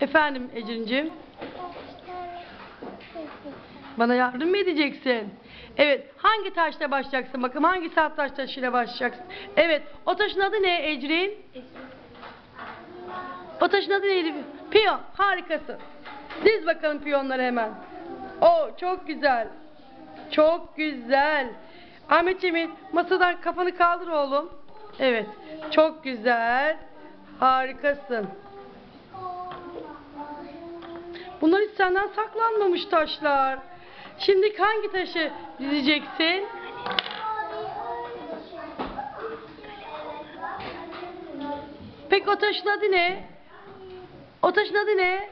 Efendim Ecrin'cim. Bana yardım mı edeceksin? Evet. Hangi taşla başlayacaksın? Bakın hangi saat taş taşıyla başlayacaksın? Evet. O taşın adı ne Ecrin? O taşın adı neydi? Piyon. Harikasın. Diz bakalım piyonları hemen. O çok güzel. Çok güzel. Ahmetciğim masadan kafanı kaldır oğlum. Evet. Çok güzel. Harikasın. Bunlar hiç senden saklanmamış taşlar. Şimdi hangi taşı dizeceksin? Peki o taşın adı ne? O taşın adı ne?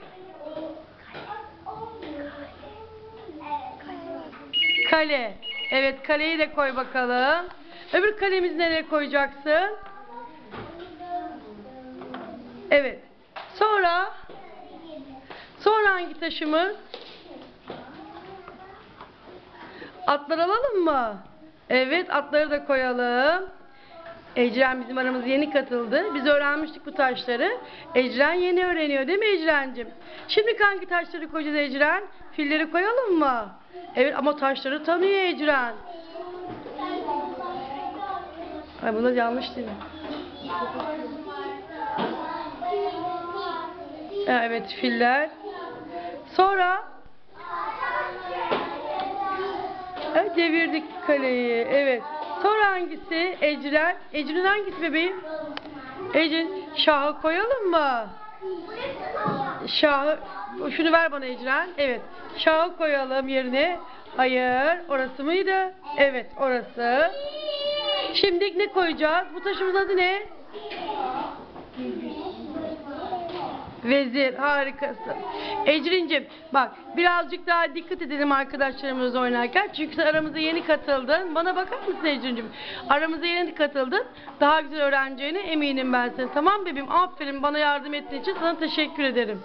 Kale. Evet kaleyi de koy bakalım. Öbür kalemizi nereye koyacaksın? Evet. Sonra sonra hangi taşımız? Atlar alalım mı? Evet atları da koyalım. Ecren bizim aramıza yeni katıldı. Biz öğrenmiştik bu taşları. Ecren yeni öğreniyor değil mi Ecren'cim? Şimdi hangi taşları koyacağız Ecren? Filleri koyalım mı? Evet ama taşları tanıyor Ecren. Ay bunda yanlış değil mi? Evet filler. Sonra devirdik kaleyi. Evet. Sonra hangisi? Ecren. Ecrin hangisi bebeğim? Ecrin. Şahı koyalım mı? Şahı. Şunu ver bana Ecren. Evet. Şahı koyalım yerine. Hayır. Orası mıydı? Evet. Orası. Şimdi ne koyacağız? Bu taşımızın adı ne? Vezir harikasın. Ecrin'cim bak birazcık daha dikkat edelim arkadaşlarımız oynarken. Çünkü sen aramıza yeni katıldın. Bana bakar mısın Ecrin'cim? Aramıza yeni katıldın. Daha güzel öğreneceğine eminim ben senin. Tamam bebeğim aferin bana yardım ettiğin için sana teşekkür ederim.